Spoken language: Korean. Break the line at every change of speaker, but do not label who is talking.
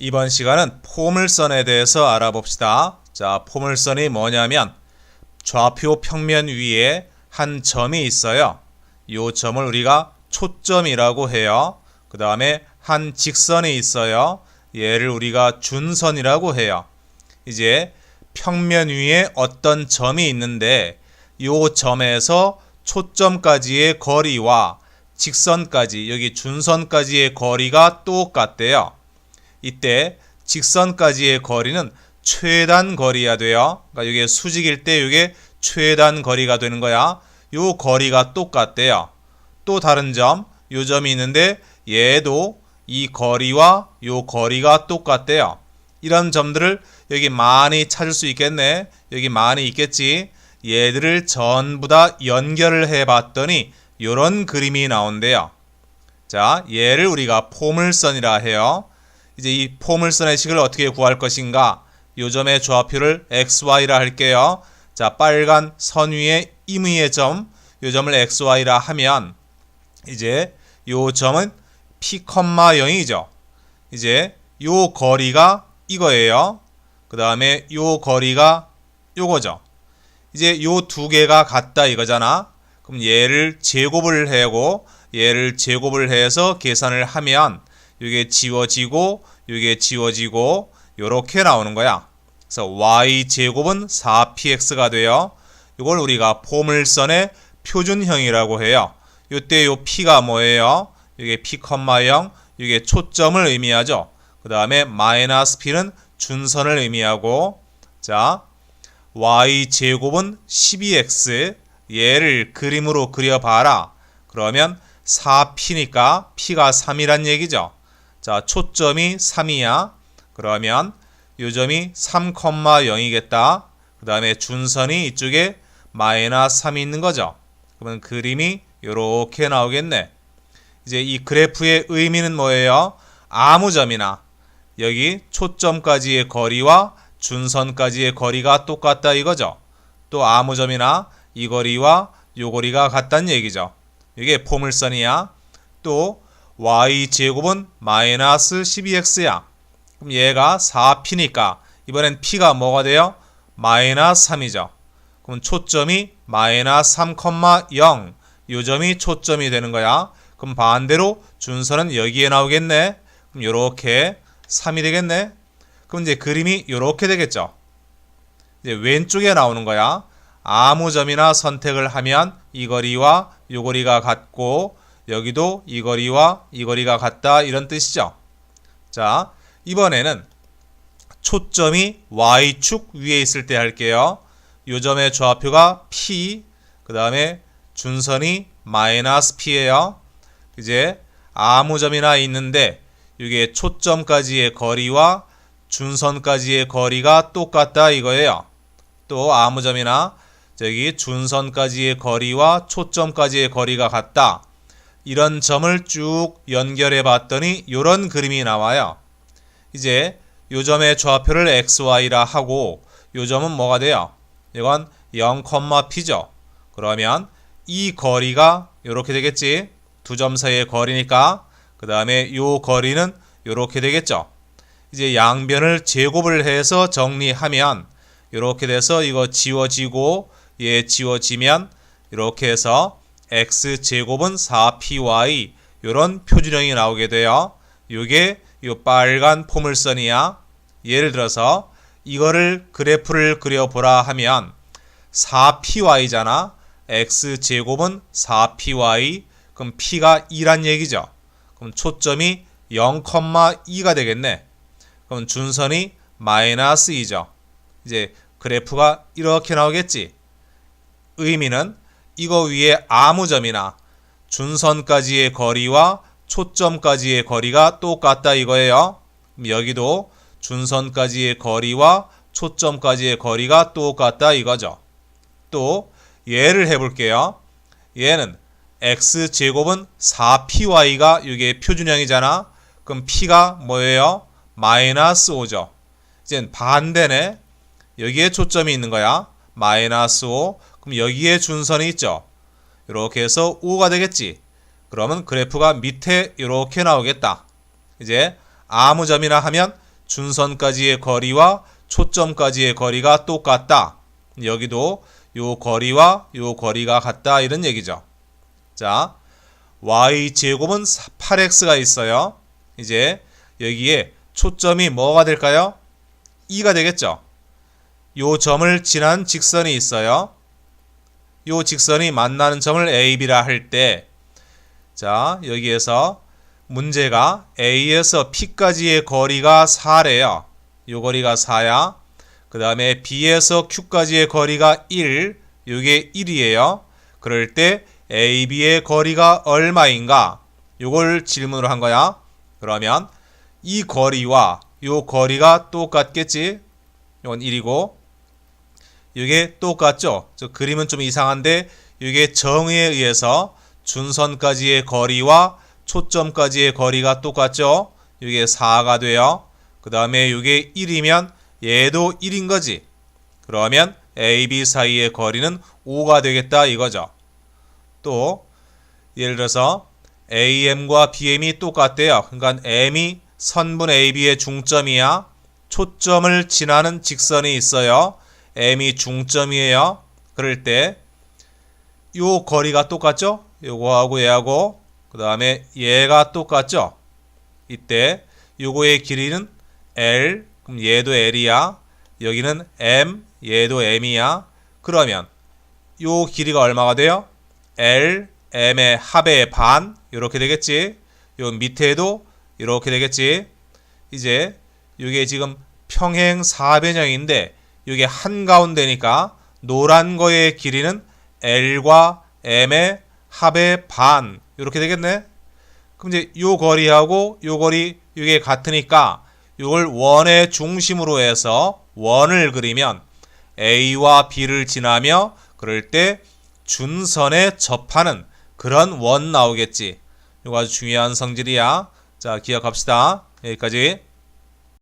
이번 시간은 포물선에 대해서 알아봅시다. 자, 포물선이 뭐냐면 좌표 평면 위에 한 점이 있어요. 이 점을 우리가 초점이라고 해요. 그 다음에 한 직선이 있어요. 얘를 우리가 준선이라고 해요. 이제 평면 위에 어떤 점이 있는데 이 점에서 초점까지의 거리와 직선까지 여기 준선까지의 거리가 똑같대요. 이때 직선까지의 거리는 최단 거리야 돼요. 그러니까 이게 수직일 때 이게 최단 거리가 되는 거야. 요 거리가 똑같대요. 또 다른 점, 요 점이 있는데 얘도 이 거리와 요 거리가 똑같대요. 이런 점들을 여기 많이 찾을 수 있겠네. 여기 많이 있겠지. 얘들을 전부 다 연결을 해 봤더니 요런 그림이 나온대요. 자, 얘를 우리가 포물선이라 해요. 이제 이 포물선의 식을 어떻게 구할 것인가? 요 점의 좌표를 xy라 할게요. 자, 빨간 선 위에 임의의 점, 요 점을 xy라 하면 이제 요 점은 p, 0이죠. 이제 요 거리가 이거예요. 그 다음에 요 거리가 요거죠. 이제 요 두 개가 같다 이거잖아. 그럼 얘를 제곱을 하고 얘를 제곱을 해서 계산을 하면 이게 지워지고 이게 지워지고 요렇게 나오는 거야. 그래서 y 제곱은 4px가 돼요. 이걸 우리가 포물선의 표준형이라고 해요. 요때 요 p가 뭐예요? 이게 p, 0 이게 초점을 의미하죠. 그 다음에 마이너스 p는 준선을 의미하고 자 y 제곱은 12x 얘를 그림으로 그려봐라. 그러면 4p니까 p가 3이란 얘기죠. 자, 초점이 3이야. 그러면 요 점이 3,0이겠다. 그 다음에 준선이 이쪽에 마이너스 3이 있는 거죠. 그러면 그림이 이렇게 나오겠네. 이제 이 그래프의 의미는 뭐예요? 아무 점이나 여기 초점까지의 거리와 준선까지의 거리가 똑같다 이거죠. 또 아무 점이나 이 거리와 요 거리가 같다는 얘기죠. 이게 포물선이야. 또 y 제곱은 마이너스 12x야. 그럼 얘가 4p니까 이번엔 p가 뭐가 돼요? 마이너스 3이죠. 그럼 초점이 마이너스 3,0 요 점이 초점이 되는 거야. 그럼 반대로 준선은 여기에 나오겠네. 그럼 요렇게 3이 되겠네. 그럼 이제 그림이 요렇게 되겠죠. 이제 왼쪽에 나오는 거야. 아무 점이나 선택을 하면 이 거리와 요 거리가 같고 여기도 이 거리와 이 거리가 같다 이런 뜻이죠. 자, 이번에는 초점이 y축 위에 있을 때 할게요. 요 점의 좌표가 p, 그 다음에 준선이 마이너스 p예요. 이제 아무 점이나 있는데 이게 초점까지의 거리와 준선까지의 거리가 똑같다 이거예요. 또 아무 점이나 저기 준선까지의 거리와 초점까지의 거리가 같다. 이런 점을 쭉 연결해 봤더니 이런 그림이 나와요. 이제 요 점의 좌표를 xy라 하고 요 점은 뭐가 돼요? 이건 0,p죠. 그러면 이 거리가 이렇게 되겠지. 두 점 사이의 거리니까 그 다음에 요 거리는 이렇게 되겠죠. 이제 양변을 제곱을 해서 정리하면 이렇게 돼서 이거 지워지고 얘 지워지면 이렇게 해서 x 제곱은 4py 이런 표준형이 나오게 돼요. 이게 이 빨간 포물선이야. 예를 들어서 이거를 그래프를 그려보라 하면 4py잖아. x 제곱은 4py 그럼 p가 2란 얘기죠. 그럼 초점이 0,2가 되겠네. 그럼 준선이 마이너스 2죠. 이제 그래프가 이렇게 나오겠지. 의미는 이거 위에 아무 점이나 준선까지의 거리와 초점까지의 거리가 똑같다 이거예요. 여기도 준선까지의 거리와 초점까지의 거리가 똑같다 이거죠. 또 예를 해볼게요. 얘는 x 제곱은 4py가 이게 표준형이잖아. 그럼 p가 뭐예요? 마이너스 5죠. 이제 반대네. 여기에 초점이 있는 거야. 마이너스 5. 그럼 여기에 준선이 있죠. 이렇게 해서 5가 되겠지. 그러면 그래프가 밑에 이렇게 나오겠다. 이제 아무 점이나 하면 준선까지의 거리와 초점까지의 거리가 똑같다. 여기도 요 거리와 요 거리가 같다 이런 얘기죠. 자, y 제곱은 8x가 있어요. 이제 여기에 초점이 뭐가 될까요? 2가 되겠죠. 요 점을 지난 직선이 있어요. 요 직선이 만나는 점을 AB라 할 때, 자, 여기에서 문제가 A에서 P까지의 거리가 4래요. 요 거리가 4야. 그 다음에 B에서 Q까지의 거리가 1, 요게 1이에요. 그럴 때 AB의 거리가 얼마인가? 요걸 질문으로 한 거야. 그러면 이 거리와 요 거리가 똑같겠지? 이건 1이고 이게 똑같죠? 저 그림은 좀 이상한데 이게 정의에 의해서 준선까지의 거리와 초점까지의 거리가 똑같죠? 이게 4가 돼요. 그 다음에 이게 1이면 얘도 1인 거지. 그러면 AB 사이의 거리는 5가 되겠다 이거죠. 또 예를 들어서 AM과 BM이 똑같대요. 그러니까 M이 선분 AB의 중점이야. 초점을 지나는 직선이 있어요. M이 중점이에요. 그럴 때 요 거리가 똑같죠? 요거하고 얘하고 그 다음에 얘가 똑같죠? 이때 요거의 길이는 L 그럼 얘도 L이야. 여기는 M 얘도 M이야. 그러면 요 길이가 얼마가 돼요? L M의 합의 반 이렇게 되겠지. 요 밑에도 이렇게 되겠지. 이제 이게 지금 평행 사변형인데 이게 한가운데니까 노란 거의 길이는 L과 M의 합의 반 이렇게 되겠네. 그럼 이제 요 거리하고 요 거리 이게 같으니까 이걸 원의 중심으로 해서 원을 그리면 A와 B를 지나며 그럴 때 준선에 접하는 그런 원 나오겠지. 이거 아주 중요한 성질이야. 자, 기억합시다. 여기까지.